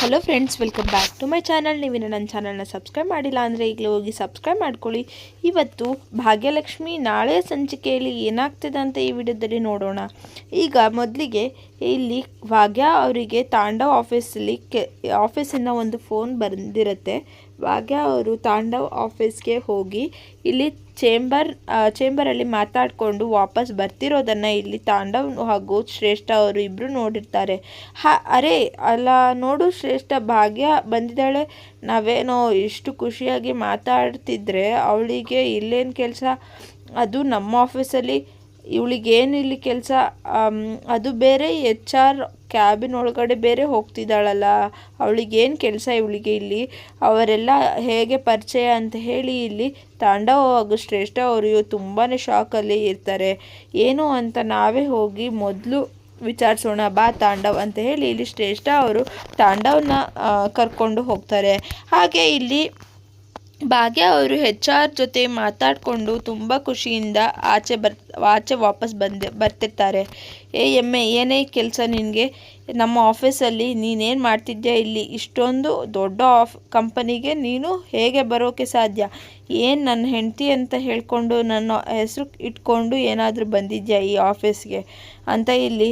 Hello friends welcome back to my channel ನೀವು ನನ್ನ ಚಾನಲ್ನ ಸಬ್ಸ್ಕ್ರೈಬ್ ಮಾಡಿಲ್ಲ ಅಂದರೆ ಈಗಲೇ ಹೋಗಿ ಸಬ್ಸ್ಕ್ರೈಬ್ ಮಾಡ್ಕೊಳ್ಳಿ. ಇವತ್ತು ಭಾಗ್ಯಲಕ್ಷ್ಮಿ ನಾಳೆ ಸಂಚಿಕೆಯಲ್ಲಿ ಏನಾಗ್ತಿದೆ ಅಂತ ಈ ವಿಡಿಯೋದಲ್ಲಿ ನೋಡೋಣ. ಈಗ ಮೊದಲಿಗೆ ಇಲ್ಲಿ ಭಾಗ್ಯ ಅವರಿಗೆ ತಾಂಡವ್ ಆಫೀಸಲ್ಲಿ ಕೆ ಆಫೀಸಿಂದ ಒಂದು ಫೋನ್ ಬಂದಿರುತ್ತೆ. ಭಾಗ್ಯ ಅವರು ತಾಂಡವ್ ಆಫೀಸ್ಗೆ ಹೋಗಿ ಇಲ್ಲಿ ಚೇಂಬರ್ ಚೇಂಬರಲ್ಲಿ ಮಾತಾಡಿಕೊಂಡು ವಾಪಸ್ ಬರ್ತಿರೋದನ್ನು ಇಲ್ಲಿ ತಾಂಡವ್ ಹಾಗೂ ಶ್ರೇಷ್ಠ ಅವರು ಇಬ್ಬರು ನೋಡಿರ್ತಾರೆ. ಹಾ, ಅರೆ, ಅಲ್ಲ, ನೋಡು ಶ್ರೇಷ್ಠ, ಭಾಗ್ಯ ಬಂದಿದ್ದಾಳೆ. ನಾವೇನೋ ಇಷ್ಟು ಖುಷಿಯಾಗಿ ಮಾತಾಡ್ತಿದ್ರೆ ಅವಳಿಗೆ ಇಲ್ಲೇನು ಕೆಲಸ? ಅದು ನಮ್ಮ ಆಫೀಸಲ್ಲಿ, ಇವಳಿಗೇನು ಇಲ್ಲಿ ಕೆಲಸ? ಅದು ಬೇರೆ ಎಚ್ ಆರ್ ಕ್ಯಾಬಿನ್ ಒಳಗಡೆ ಬೇರೆ ಹೋಗ್ತಿದ್ದಾಳಲ್ಲ, ಅವಳಿಗೇನು ಕೆಲಸ ಇವಳಿಗೆ ಇಲ್ಲಿ? ಅವರೆಲ್ಲ ಹೇಗೆ ಪರಿಚಯ ಅಂತ ಹೇಳಿ ಇಲ್ಲಿ ತಾಂಡವ ಹಾಗೂ ಶ್ರೇಷ್ಠ ಅವರು ತುಂಬಾ ಶಾಕಲ್ಲಿ ಇರ್ತಾರೆ. ಏನು ಅಂತ ನಾವೇ ಹೋಗಿ ಮೊದಲು ವಿಚಾರಿಸೋಣ, ಬಾ ತಾಂಡವ್ ಅಂತ ಹೇಳಿ ಇಲ್ಲಿ ಶ್ರೇಷ್ಠ ಅವರು ತಾಂಡವನ್ನ ಕರ್ಕೊಂಡು ಹೋಗ್ತಾರೆ. ಹಾಗೆ ಇಲ್ಲಿ ಭಾಗ್ಯ ಅವರು ಹೆಚ್ ಆರ್ ಜೊತೆ ಮಾತಾಡಿಕೊಂಡು ತುಂಬ ಖುಷಿಯಿಂದ ಆಚೆ ಬರ್, ಆಚೆ ವಾಪಸ್ ಬಂದೆ, ಬರ್ತಿರ್ತಾರೆ. ಏ ಎಮ್ಮೆ, ಏನೇ ಕೆಲಸ ನಿನಗೆ? ನಮ್ಮ ಆಫೀಸಲ್ಲಿ ನೀನೇನು ಮಾಡ್ತಿದ್ಯಾ ಇಲ್ಲಿ? ಇಷ್ಟೊಂದು ದೊಡ್ಡ ಆಫ್, ಕಂಪನಿಗೆ ನೀನು ಹೇಗೆ ಬರೋಕ್ಕೆ ಸಾಧ್ಯ? ಏನು ನನ್ನ ಹೆಂಡತಿ ಅಂತ ಹೇಳಿಕೊಂಡು ನನ್ನ ಹೆಸರು ಇಟ್ಕೊಂಡು ಏನಾದರೂ ಬಂದಿದ್ಯಾ ಈ ಆಫೀಸ್ಗೆ? ಅಂತ ಇಲ್ಲಿ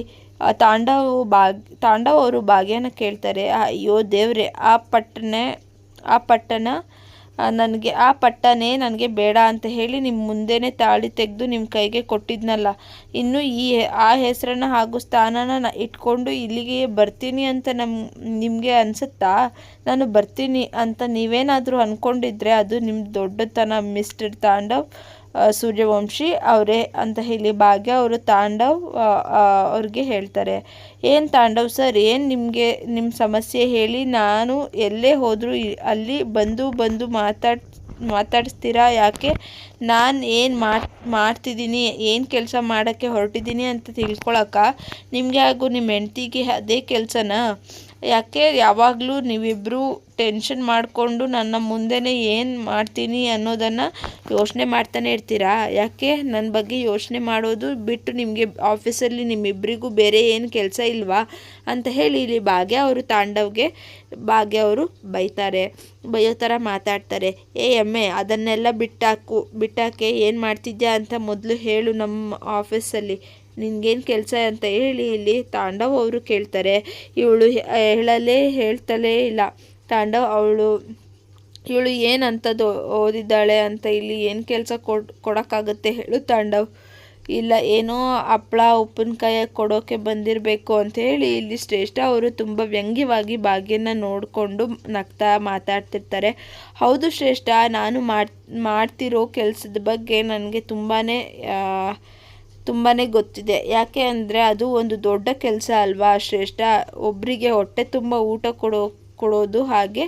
ತಾಂಡವ ಭಾಗ್, ತಾಂಡವ್ ಅವರು ಭಾಗ್ಯನ ಕೇಳ್ತಾರೆ. ಅಯ್ಯೋ ದೇವ್ರೆ, ಆ ಪಟ್ಟಣ ಆ ಪಟ್ಟಣ ನನಗೆ ಆ ಪಟ್ಟನೇ ನನಗೆ ಬೇಡ ಅಂತ ಹೇಳಿ ನಿಮ್ಮ ಮುಂದೆನೇ ತಾಳಿ ತೆಗೆದು ನಿಮ್ಮ ಕೈಗೆ ಕೊಟ್ಟಿದ್ನಲ್ಲ. ಇನ್ನು ಈ ಆ ಹೆಸರನ್ನು ಹಾಗೂ ಸ್ಥಾನನ ಇಟ್ಕೊಂಡು ಇಲ್ಲಿಗೆ ಬರ್ತೀನಿ ಅಂತ ನಮ್ಮ ನಿಮಗೆ ಅನಿಸುತ್ತಾ? ನಾನು ಬರ್ತೀನಿ ಅಂತ ನೀವೇನಾದರೂ ಅಂದ್ಕೊಂಡಿದ್ರೆ ಅದು ನಿಮ್ಮ ದೊಡ್ಡತನ, ಮಿಸ್ಟರ್ ತಾಂಡವ್. ಸೂರ್ಯವಂಶಿ ಅವರೇ ಅಂತ ಹೇಳಿ ಭಾಗ್ಯ ಅವರು ತಾಂಡವ್ ಅವ್ರಿಗೆ ಹೇಳ್ತಾರೆ. ಏನು ತಾಂಡವ್ ಸರ್, ಏನು ನಿಮಗೆ ನಿಮ್ಮ ಸಮಸ್ಯೆ ಹೇಳಿ ನಾನು ಎಲ್ಲೇ ಹೋದರೂ ಅಲ್ಲಿ ಬಂದು ಬಂದು ಮಾತಾಡ್, ಮಾತಾಡಿಸ್ತೀರಾ? ಯಾಕೆ? ನಾನು ಏನು ಮಾಡಿ, ಮಾಡ್ತಿದ್ದೀನಿ, ಏನು ಕೆಲಸ ಮಾಡೋಕ್ಕೆ ಹೊರಟಿದ್ದೀನಿ ಅಂತ ತಿಳ್ಕೊಳಕ್ಕ ನಿಮಗೆ ಹಾಗೂ ನಿಮ್ಮ ಹೆಂಡ್ತಿಗೆ ಅದೇ ಕೆಲಸನಾ? ಯಾಕೆ ಯಾವಾಗಲೂ ನೀವಿಬ್ಬರು ಟೆನ್ಷನ್ ಮಾಡಿಕೊಂಡು ನನ್ನ ಮುಂದೆನೇ ಏನು ಮಾಡ್ತೀನಿ ಅನ್ನೋದನ್ನು ಯೋಚನೆ ಮಾಡ್ತಾನೆ ಇರ್ತೀರಾ? ಯಾಕೆ ನನ್ನ ಬಗ್ಗೆ ಯೋಚನೆ ಮಾಡೋದು ಬಿಟ್ಟು ನಿಮಗೆ ಆಫೀಸಲ್ಲಿ ನಿಮ್ಮಿಬ್ಬರಿಗೂ ಬೇರೆ ಏನು ಕೆಲಸ ಇಲ್ವಾ? ಅಂತ ಹೇಳಿ ಇಲ್ಲಿ ಭಾಗ್ಯ ಅವರು ತಾಂಡವ್ಗೆ, ಭಾಗ್ಯ ಅವರು ಬೈತಾರೆ, ಬೈಯೋ ಥರ ಮಾತಾಡ್ತಾರೆ. ಏ ಎಮ್ಮೆ, ಅದನ್ನೆಲ್ಲ ಬಿಟ್ಟಾಕು, ಬಿಟ್ಟಾಕೆ ಏನು ಮಾಡ್ತಿದ್ಯಾ ಅಂತ ಮೊದಲು ಹೇಳು ನಮ್ಮ ಆಫೀಸಲ್ಲಿ ನಿನ್ಗೇನು ಕೆಲಸ ಅಂತ ಹೇಳಿ ಇಲ್ಲಿ ತಾಂಡವ್ ಅವರು ಕೇಳ್ತಾರೆ. ಇವಳು ಹೇಳಲೇ ಹೇಳ್ತಲೇ ಇಲ್ಲ. ತಾಂಡವ್ ಅವಳು, ಇವಳು ಏನಂತದ್ದು ಓದಿದ್ದಾಳೆ ಅಂತ ಇಲ್ಲಿ ಏನು ಕೆಲಸ ಕೊಡ್, ಕೊಡೋಕ್ಕಾಗುತ್ತೆ ಹೇಳು ತಾಂಡವ್. ಇಲ್ಲ, ಏನೋ ಹಪ್ಪಳ ಉಪ್ಪಿನಕಾಯಿ ಕೊಡೋಕೆ ಬಂದಿರಬೇಕು ಅಂತ ಹೇಳಿ ಇಲ್ಲಿ ಶ್ರೇಷ್ಠ ಅವರು ತುಂಬ ವ್ಯಂಗ್ಯವಾಗಿ ಭಾಗ್ಯನ ನೋಡಿಕೊಂಡು ನಗ್ತಾ ಮಾತಾಡ್ತಿರ್ತಾರೆ. ಹೌದು ಶ್ರೇಷ್ಠ, ನಾನು ಮಾಡ್ತಿರೋ ಕೆಲಸದ ಬಗ್ಗೆ ನನಗೆ ತುಂಬಾ ತುಂಬಾ ಗೊತ್ತಿದೆ. ಯಾಕೆ ಅಂದರೆ ಅದು ಒಂದು ದೊಡ್ಡ ಕೆಲಸ ಅಲ್ವಾ? ಶ್ರೇಷ್ಠ ಒಬ್ಬರಿಗೆ ಹೊಟ್ಟೆ ತುಂಬ ಊಟ ಕೊಡೋ, ಕೊಡೋದು ಹಾಗೆ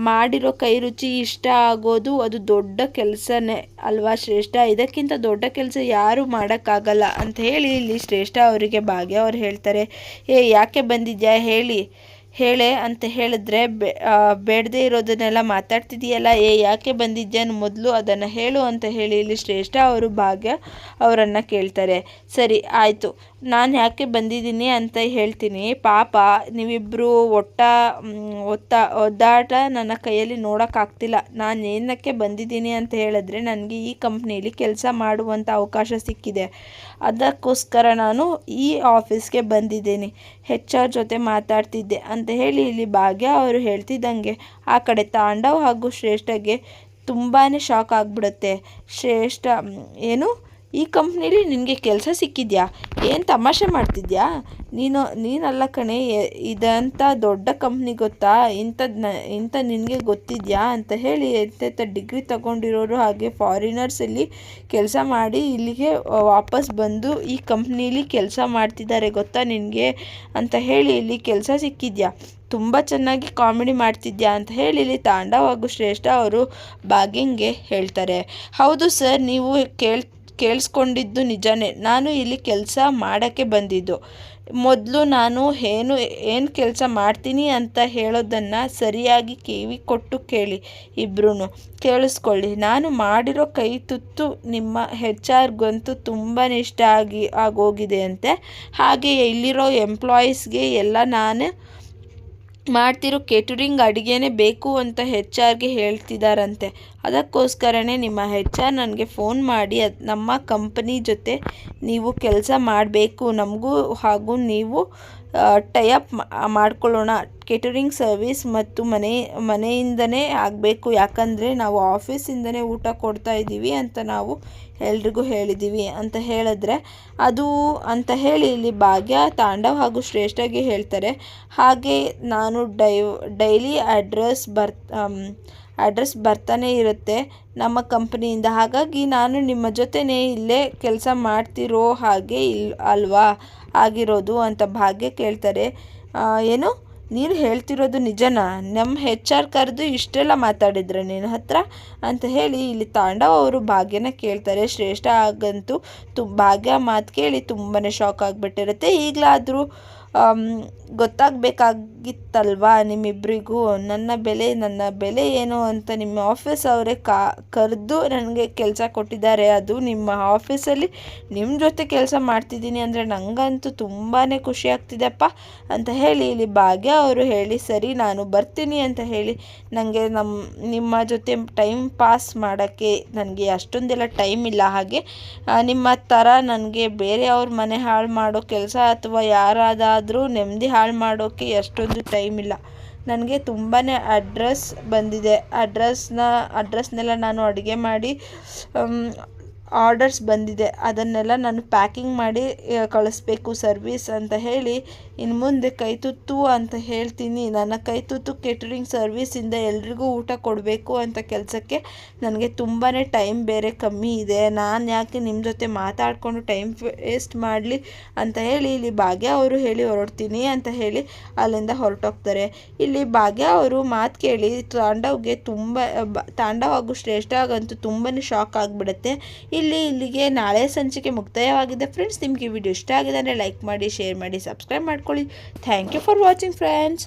ಮಾಡಿರೋ ಕೈ ರುಚಿ ಇಷ್ಟ ಆಗೋದು ಅದು ದೊಡ್ಡ ಕೆಲಸನೇ ಅಲ್ವಾ ಶ್ರೇಷ್ಠ? ಇದಕ್ಕಿಂತ ದೊಡ್ಡ ಕೆಲಸ ಯಾರು ಮಾಡೋಕ್ಕಾಗಲ್ಲ ಅಂತ ಹೇಳಿ ಇಲ್ಲಿ ಶ್ರೇಷ್ಠ ಅವರಿಗೆ ಭಾಗ್ಯ ಅವ್ರು ಹೇಳ್ತಾರೆ. ಏ, ಯಾಕೆ ಬಂದಿದ್ಯಾ? ಹೇಳಿ. ಹೇಳೆ ಅಂತ ಹೇಳಿದ್ರೆ ಬೇಡದೇ ಇರೋದನ್ನೆಲ್ಲ ಮಾತಾಡ್ತಿದೆಯಲ್ಲ ಏ, ಯಾಕೆ ಬಂದಿದ್ಯಾನು ಮೊದಲು? ಅದನ್ನು ಹೇಳು ಅಂತ ಹೇಳಿ ಇಲ್ಲಿ ಶ್ರೇಷ್ಠ ಅವರು ಭಾಗ್ಯ ಅವರನ್ನು ಕೇಳ್ತಾರೆ. ಸರಿ, ಆಯಿತು. ನಾನು ಯಾಕೆ ಬಂದಿದ್ದೀನಿ ಅಂತ ಹೇಳ್ತೀನಿ. ಪಾಪ ನೀವಿಬ್ಬರು ಒಟ್ಟ ಒತ್ತ, ಒದ್ದಾಟ ನನ್ನ ಕೈಯಲ್ಲಿ ನೋಡೋಕ್ಕಾಗ್ತಿಲ್ಲ. ನಾನು ಏನಕ್ಕೆ ಬಂದಿದ್ದೀನಿ ಅಂತ ಹೇಳಿದ್ರೆ ನನಗೆ ಈ ಕಂಪ್ನಿಯಲ್ಲಿ ಕೆಲಸ ಮಾಡುವಂಥ ಅವಕಾಶ ಸಿಕ್ಕಿದೆ. ಅದಕ್ಕೋಸ್ಕರ ನಾನು ಈ ಆಫೀಸ್ಗೆ ಬಂದಿದ್ದೀನಿ. ಹೆಚ್ ಆರ್ ಜೊತೆ ಮಾತಾಡ್ತಿದ್ದೆ ಅಂತ ಹೇಳಿ ಇಲ್ಲಿ ಭಾಗ್ಯ ಅವರು ಹೇಳ್ತಿದ್ದಂಗೆ. ಆ ಕಡೆ ತಾಂಡವ್ ಹಾಗೂ ಶ್ರೇಷ್ಠಗೆ ತುಂಬಾ ಶಾಕ್ ಆಗಿಬಿಡುತ್ತೆ. ಶ್ರೇಷ್ಠ ಏನು? ಈ ಕಂಪ್ನೀಲಿ ನಿನಗೆ ಕೆಲಸ ಸಿಕ್ಕಿದ್ಯಾ? ಏನು ತಮಾಷೆ ಮಾಡ್ತಿದ್ಯಾ? ನೀನು, ನೀನಲ್ಲ ಕಣೆ ಇದಂಥ ದೊಡ್ಡ ಕಂಪ್ನಿ ಗೊತ್ತಾ? ಇಂಥದ್ದು ಇಂಥ ನಿನಗೆ ಗೊತ್ತಿದ್ಯಾ ಅಂತ ಹೇಳಿ ಎಂತೆಂಥ ಡಿಗ್ರಿ ತಗೊಂಡಿರೋರು ಹಾಗೆ ಫಾರಿನರ್ಸಲ್ಲಿ ಕೆಲಸ ಮಾಡಿ ಇಲ್ಲಿಗೆ ವಾಪಸ್ ಬಂದು ಈ ಕಂಪ್ನೀಲಿ ಕೆಲಸ ಮಾಡ್ತಿದ್ದಾರೆ ಗೊತ್ತಾ ನಿನಗೆ ಅಂತ ಹೇಳಿ ಇಲ್ಲಿ ಕೆಲಸ ಸಿಕ್ಕಿದ್ಯಾ? ತುಂಬ ಚೆನ್ನಾಗಿ ಕಾಮಿಡಿ ಮಾಡ್ತಿದ್ಯಾ ಅಂತ ಹೇಳಿ ಇಲ್ಲಿ ತಾಂಡವ ಹಾಗೂ ಶ್ರೇಷ್ಠ ಅವರು ಬಾಗಿಂಗ್ಗೆ ಹೇಳ್ತಾರೆ. ಹೌದು ಸರ್, ನೀವು ಕೇಳ್ ಕೇಳಿಸ್ಕೊಂಡಿದ್ದು ನಿಜಾನೇ. ನಾನು ಇಲ್ಲಿ ಕೆಲಸ ಮಾಡೋಕ್ಕೆ ಬಂದಿದ್ದು. ಮೊದಲು ನಾನು ಏನು ಏನು ಕೆಲಸ ಮಾಡ್ತೀನಿ ಅಂತ ಹೇಳೋದನ್ನು ಸರಿಯಾಗಿ ಕಿವಿ ಕೊಟ್ಟು ಕೇಳಿ ಇಬ್ಬರೂ ಕೇಳಿಸ್ಕೊಳ್ಳಿ. ನಾನು ಮಾಡಿರೋ ಕೈ ತುತ್ತು ನಿಮ್ಮ ಹೆಚ್ ಆರ್ಗಂತೂ ತುಂಬಾ ಇಷ್ಟ ಆಗಿ, ಆಗೋಗಿದೆ ಅಂತೆ. ಹಾಗೆ ಇಲ್ಲಿರೋ ಎಂಪ್ಲಾಯೀಸ್ಗೆ ಎಲ್ಲ ನಾನು ಮಾಡ್ತಿರೋ ಕೇಟರಿಂಗ್ ಅಡುಗೆನೇ ಬೇಕು ಅಂತ ಹೆಚ್ ಆರ್ಗೆ ಹೇಳ್ತಿದ್ದಾರಂತೆ ಅದಕ್ಕೋಸ್ಕರನೇ ನಿಮ್ಮ ಹೆಚ್ ಆರ್ ನನಗೆ ಫೋನ್ ಮಾಡಿ, ಅದು ನಮ್ಮ ಕಂಪನಿ ಜೊತೆ ನೀವು ಕೆಲಸ ಮಾಡಬೇಕು, ನಮಗೂ ಹಾಗೂ ನೀವು ಟೈಅಪ್ ಮಾಡ್ಕೊಳ್ಳೋಣ. ಕೇಟರಿಂಗ್ ಸರ್ವಿಸ್ ಮತ್ತು ಮನೆ, ಮನೆಯಿಂದನೇ ಆಗಬೇಕು. ಯಾಕಂದರೆ ನಾವು ಆಫೀಸಿಂದನೇ ಊಟ ಕೊಡ್ತಾ ಇದ್ದೀವಿ ಅಂತ ನಾವು ಎಲ್ರಿಗೂ ಹೇಳಿದ್ದೀವಿ ಅಂತ ಹೇಳಿದ್ರೆ ಅದು ಅಂತ ಹೇಳಿ ಇಲ್ಲಿ ಭಾಗ್ಯ, ತಾಂಡವ್ ಹಾಗೂ ಶ್ರೇಷ್ಠಗೆ ಹೇಳ್ತಾರೆ. ಹಾಗೆ ನಾನು ಡೈ ಡೈಲಿ ಅಡ್ರೆಸ್ ಬರ್ ಅಡ್ರೆಸ್ ಬರ್ತಾನೆ ಇರುತ್ತೆ ನಮ್ಮ ಕಂಪ್ನಿಯಿಂದ. ಹಾಗಾಗಿ ನಾನು ನಿಮ್ಮ ಜೊತೆನೇ ಇಲ್ಲೇ ಕೆಲಸ ಮಾಡ್ತಿರೋ ಹಾಗೆ ಇಲ್, ಅಲ್ವಾ? ಆಗಿರೋದು ಅಂತ ಭಾಗ್ಯ ಕೇಳ್ತಾರೆ. ಏನು? ನೀನು ಹೇಳ್ತಿರೋದು ನಿಜನಾ? ನಮ್ಮ ಹೆಚ್ ಆರ್ ಕರೆದು ಇಷ್ಟೆಲ್ಲ ಮಾತಾಡಿದ್ರೆ ನಿನ್ನ ಹತ್ರ? ಅಂತ ಹೇಳಿ ಇಲ್ಲಿ ತಾಂಡವ ಅವರು ಭಾಗ್ಯನ ಕೇಳ್ತಾರೆ. ಶ್ರೇಷ್ಠ ಆಗಂತೂ ತು, ಭಾಗ್ಯ ಮಾತು ಕೇಳಿ ತುಂಬಾ ಶಾಕ್ ಆಗಿಬಿಟ್ಟಿರುತ್ತೆ. ಈಗಲಾದರೂ ಗೊತ್ತಾಗಬೇಕಾಗಿತ್ತಲ್ವಾ ನಿಮ್ಮಿಬ್ಬರಿಗೂ ನನ್ನ ಬೆಲೆ ನನ್ನ ಬೆಲೆ ಏನು ಅಂತ ನಿಮ್ಮ ಆಫೀಸ್ ಅವರೇ ಕಾ, ಕರೆದು ನನಗೆ ಕೆಲಸ ಕೊಟ್ಟಿದ್ದಾರೆ. ಅದು ನಿಮ್ಮ ಆಫೀಸಲ್ಲಿ ನಿಮ್ಮ ಜೊತೆ ಕೆಲಸ ಮಾಡ್ತಿದ್ದೀನಿ ಅಂದರೆ ನನಗಂತೂ ತುಂಬಾ ಖುಷಿ ಆಗ್ತಿದೆಪ್ಪ ಅಂತ ಹೇಳಿ. ಇಲ್ಲಿ ಭಾಗ್ಯ ಅವರು ಹೇಳಿ, ಸರಿ, ನಾನು ಬರ್ತೀನಿ ಅಂತ ಹೇಳಿ. ನನಗೆ ನಮ್ಮ ನಿಮ್ಮ ಜೊತೆ ಟೈಮ್ ಪಾಸ್ ಮಾಡೋಕ್ಕೆ ನನಗೆ ಅಷ್ಟೊಂದೆಲ್ಲ ಟೈಮ್ ಇಲ್ಲ. ಹಾಗೆ ನಿಮ್ಮ ಥರ ನನಗೆ ಬೇರೆಯವ್ರ ಮನೆ ಹಾಳು ಮಾಡೋ ಕೆಲಸ ಅಥವಾ ಯಾರಾದಾದರೂ ನೆಮ್ಮದಿ ಹಾಳು ಮಾಡೋಕ್ಕೆ ಎಷ್ಟೊಂದು ಟೈಮ್ ಇಲ್ಲ. ನನಗೆ ತುಂಬಾ ಅಡ್ರೆಸ್ ಬಂದಿದೆ. ಅಡ್ರೆಸ್ನ ಅಡ್ರೆಸ್ನೆಲ್ಲ ನಾನು ಅಡುಗೆ ಮಾಡಿ ಆರ್ಡರ್ಸ್ ಬಂದಿದೆ. ಅದನ್ನೆಲ್ಲ ನಾನು ಪ್ಯಾಕಿಂಗ್ ಮಾಡಿ ಕಳಿಸ್ಬೇಕು ಸರ್ವಿಸ್ ಅಂತ ಹೇಳಿ ಇನ್ನು ಮುಂದೆ ಕೈತುತ್ತು ಅಂತ ಹೇಳ್ತೀನಿ. ನನ್ನ ಕೈತುತ್ತು ಕೇಟರಿಂಗ್ ಸರ್ವಿಸಿಂದ ಎಲ್ರಿಗೂ ಊಟ ಕೊಡಬೇಕು ಅಂತ ಕೆಲಸಕ್ಕೆ ನನಗೆ ತುಂಬಾ ಟೈಮ್ ಬೇರೆ ಕಮ್ಮಿ ಇದೆ. ನಾನು ಯಾಕೆ ನಿಮ್ಮ ಜೊತೆ ಮಾತಾಡಿಕೊಂಡು ಟೈಮ್ ವೇಸ್ಟ್ ಮಾಡಲಿ ಅಂತ ಹೇಳಿ, ಇಲ್ಲಿ ಭಾಗ್ಯ ಅವರು ಹೇಳಿ ಹೊರಡ್ತೀನಿ ಅಂತ ಹೇಳಿ ಅಲ್ಲಿಂದ ಹೊರಟೋಗ್ತಾರೆ. ಇಲ್ಲಿ ಭಾಗ್ಯ ಅವರು ಮಾತು ಕೇಳಿ, ತಾಂಡವ್ಗೆ ತುಂಬ ತಾಂಡವ್ ಹಾಗೂ ಶ್ರೇಷ್ಠಗಂತೂ ತುಂಬಾ ಶಾಕ್ ಆಗಿಬಿಡುತ್ತೆ. ಇಲ್ಲಿ ಇಲ್ಲಿಗೆ ನಾಳೆ ಸಂಚಿಕೆ ಮುಕ್ತಾಯವಾಗಿದೆ. ಫ್ರೆಂಡ್ಸ್ ನಿಮಗೆ ವಿಡಿಯೋ ಇಷ್ಟ ಆಗಿದೆ ಅಂದರೆ ಲೈಕ್ ಮಾಡಿ ಶೇರ್ ಮಾಡಿ ಸಬ್ಸ್ಕ್ರೈಬ್ ಮಾಡ್ಕೊಳ್ಳಿ. Thank you for watching friends